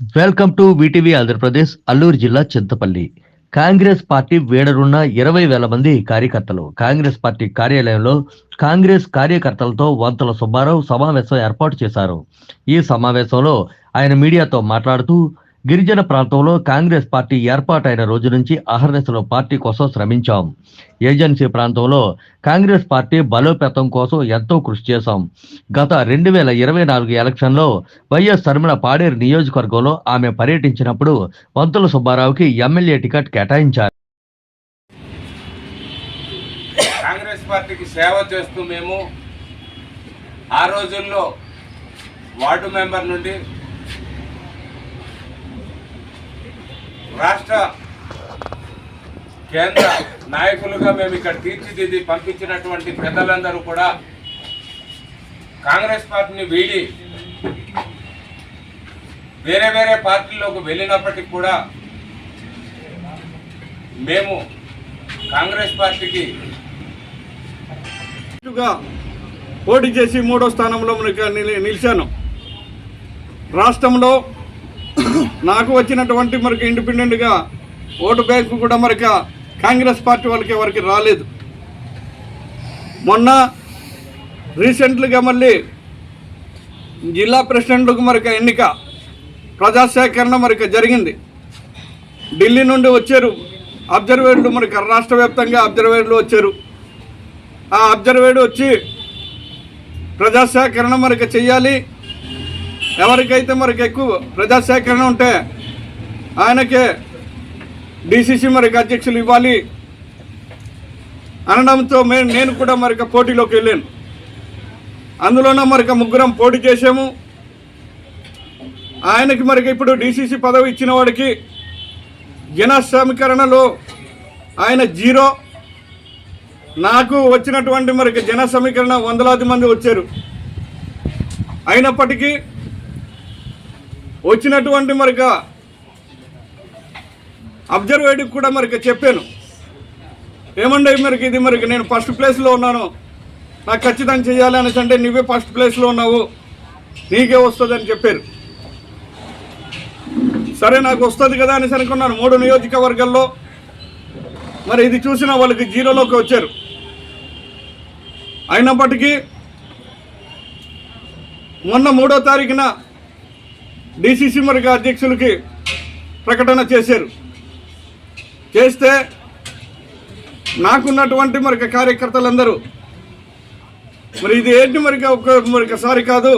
Welcome to VTV Andhra Pradesh Alluri జిల్లా Chintapalli. Congress party వేడరున్న ఇరవై వేల మంది కార్యకర్తలు. కాంగ్రెస్ పార్టీ కార్యాలయంలో కాంగ్రెస్ కార్యకర్తలతో వంతల సుబ్బారావు సమావేశం ఏర్పాటు చేశారు. ఈ సమావేశంలో ఆయన మీడియాతో మాట్లాడుతూ గిరిజన ప్రాంతంలో కాంగ్రెస్ పార్టీ ఏర్పాటైన రోజు నుంచి అహర్నిశలు పార్టీ కోసం శ్రమించాం. ఏజెన్సీ ప్రాంతంలో కాంగ్రెస్ పార్టీ బలోపేతం కోసం ఎంతో కృషి చేశాం. గత రెండు వేల ఇరవై నాలుగు ఎలక్షన్లో వైఎస్ శర్మల పాడేరు నియోజకవర్గంలో ఆమె పర్యటించినప్పుడు వంతుల సుబ్బారావుకి ఎమ్మెల్యే టికెట్ కేటాయించారు. కాంగ్రెస్ పార్టీకి సేవ చేస్తూ మేము ఆ రోజుల్లో వార్డు మెంబర్ నుండి రాష్ట్ర కేంద్ర నాయకులుగా మేము ఇక్కడ తీర్చిదిద్ది పంపించినటువంటి పెద్దలందరూ కూడా కాంగ్రెస్ పార్టీని వీడి వేరే వేరే పార్టీలోకి వెళ్ళినప్పటికీ కూడా మేము కాంగ్రెస్ పార్టీకి పోటీ చేసి మూడో స్థానంలో మనకి నిలి- నిలిచాను. రాష్ట్రంలో నాకు వచ్చినటువంటి మరికి ఇండిపెండెంట్గా ఓటు బ్యాంకు కూడా మరిక కాంగ్రెస్ పార్టీ వాళ్ళకి ఎవరికి రాలేదు. మొన్న రీసెంట్గా మళ్ళీ జిల్లా ప్రెసిడెంట్లకు మరొక ఎన్నిక ప్రజాసేకరణ మరిక జరిగింది. ఢిల్లీ నుండి వచ్చారు. అబ్జర్వేర్లు మనకి రాష్ట్ర వ్యాప్తంగా అబ్జర్వేర్లు వచ్చారు. ఆ అబ్జర్వేర్డు వచ్చి ప్రజాసేకరణ మనకి చెయ్యాలి ఎవరికైతే మరికి ఎక్కువ ప్రజాసేకరణ ఉంటే ఆయనకే డిసిసి మరికి అధ్యక్షులు ఇవ్వాలి. అనడంతో మే నేను కూడా మరిక పోటీలోకి వెళ్ళాను. అందులోన మరిక ముగ్గురం పోటీ చేసాము ఆయనకి మరికి ఇప్పుడు డిసిసి పదవి ఇచ్చిన వాడికి జన సమీకరణలో ఆయన జీరో. నాకు వచ్చినటువంటి మరికి జన సమీకరణ వందలాది మంది వచ్చారు. అయినప్పటికీ వచ్చినటువంటి మరిక అబ్జర్వేటివ్ కూడా మరిక చెప్పాను. ఏమండే మరికి ఇది మరికి? నేను ఫస్ట్ ప్లేస్లో ఉన్నాను. నాకు ఖచ్చితంగా చేయాలి అనేసి అంటే నువ్వే ఫస్ట్ ప్లేస్లో ఉన్నావు. నీకే వస్తుందని చెప్పారు. సరే నాకు వస్తుంది కదా అనేసి అనుకున్నాను. మూడు నియోజకవర్గాల్లో మరి ఇది చూసిన వాళ్ళకి జీరోలోకి వచ్చారు. అయినప్పటికీ మొన్న మూడో తారీఖున డిసిసి మరిగా అధ్యక్షులకి ప్రకటన చేశారు. చేస్తే నాకున్నటువంటి మరిక కార్యకర్తలందరూ మరి ఇది ఏంటి మరిక ఒక మరికసారి కాదు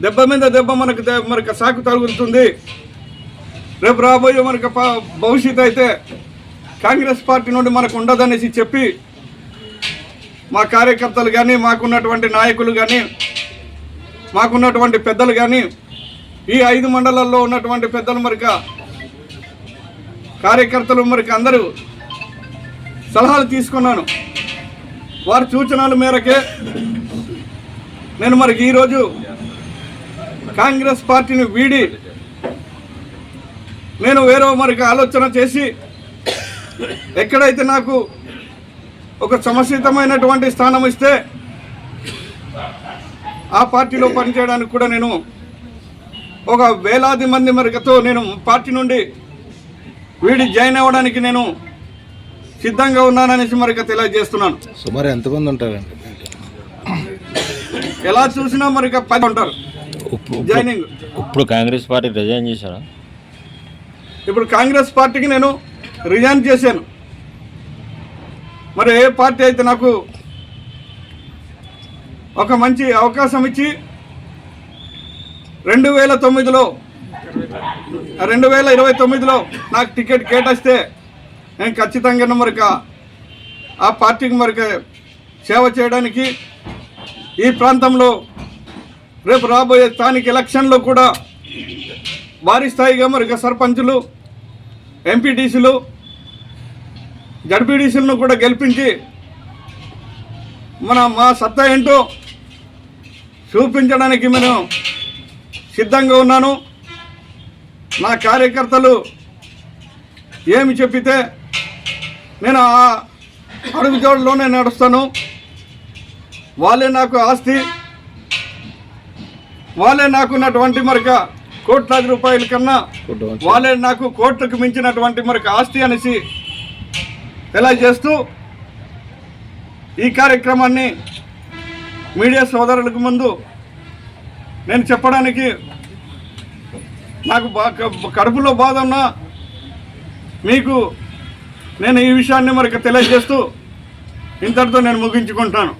దెబ్బ మీద దెబ్బ మనకు దె- మరిక సాకు తగులుతుంది. రేపు రాబోయే మనకు భవిష్యత్తు అయితే కాంగ్రెస్ పార్టీ నుండి మనకు ఉండదనేసి చెప్పి మా కార్యకర్తలు కానీ మాకున్నటువంటి నాయకులు కానీ మాకున్నటువంటి పెద్దలు కానీ ఈ ఐదు మండలాల్లో ఉన్నటువంటి పెద్దలు మరిక కార్యకర్తలు మరికి అందరూ సలహాలు తీసుకున్నాను. వారి సూచనల మేరకే నేను మరికి ఈరోజు కాంగ్రెస్ పార్టీని వీడి నేను వేరే మరికి ఆలోచన చేసి ఎక్కడైతే నాకు ఒక సమస్యతమైనటువంటి స్థానం ఇస్తే ఆ పార్టీలో పనిచేయడానికి కూడా నేను ఒక వేలాది మంది మరికతో నేను పార్టీ నుండి వీడి జాయిన్ అవ్వడానికి నేను సిద్ధంగా ఉన్నాననేసి మరిక తెలియజేస్తున్నాను. సుమారు ఎంతమంది ఉంటారండి ఎలా చూసినా మరిక పది ఉంటారు. జాయినింగ్. ఇప్పుడు కాంగ్రెస్ పార్టీ రిజైన్ చేశారా? ఇప్పుడు కాంగ్రెస్ పార్టీకి నేను రిజైన్ చేశాను. మరి ఏ పార్టీ అయితే నాకు ఒక మంచి అవకాశం ఇచ్చి రెండు వేల తొమ్మిదిలో రెండు వేల ఇరవై తొమ్మిదిలో నాకు టికెట్ కేటాయిస్తే నేను ఖచ్చితంగా మరిక ఆ పార్టీకి మరిక సేవ చేయడానికి ఈ ప్రాంతంలో రేపు రాబోయే స్థానిక ఎలక్షన్లో కూడా భారీ స్థాయిగా మరిక సర్పంచులు ఎంపీటీసీలు జడ్పీటీసీలను కూడా గెలిపించి మన మా సత్తా ఏంటో చూపించడానికి మేము సిద్ధంగా ఉన్నాను. నా కార్యకర్తలు ఏమి చెప్పితే నేను ఆ అడుగుజోడులోనే నడుస్తాను. వాళ్ళే నాకు ఆస్తి. వాళ్ళే నాకున్నటువంటి మరొక కోట్లాది రూపాయల కన్నా వాళ్ళే నాకు కోట్లకు మించినటువంటి మరొక ఆస్తి అనేసి తెలియజేస్తూ ఈ కార్యక్రమాన్ని మీడియా సోదరులకు ముందు నేను చెప్పడానికి నాకు బా- కడుపులో బాధ ఉన్నా మీకు నేను ఈ విషయాన్ని మరి తెలియజేస్తూ ఇంతటితో నేను ముగించుకుంటాను.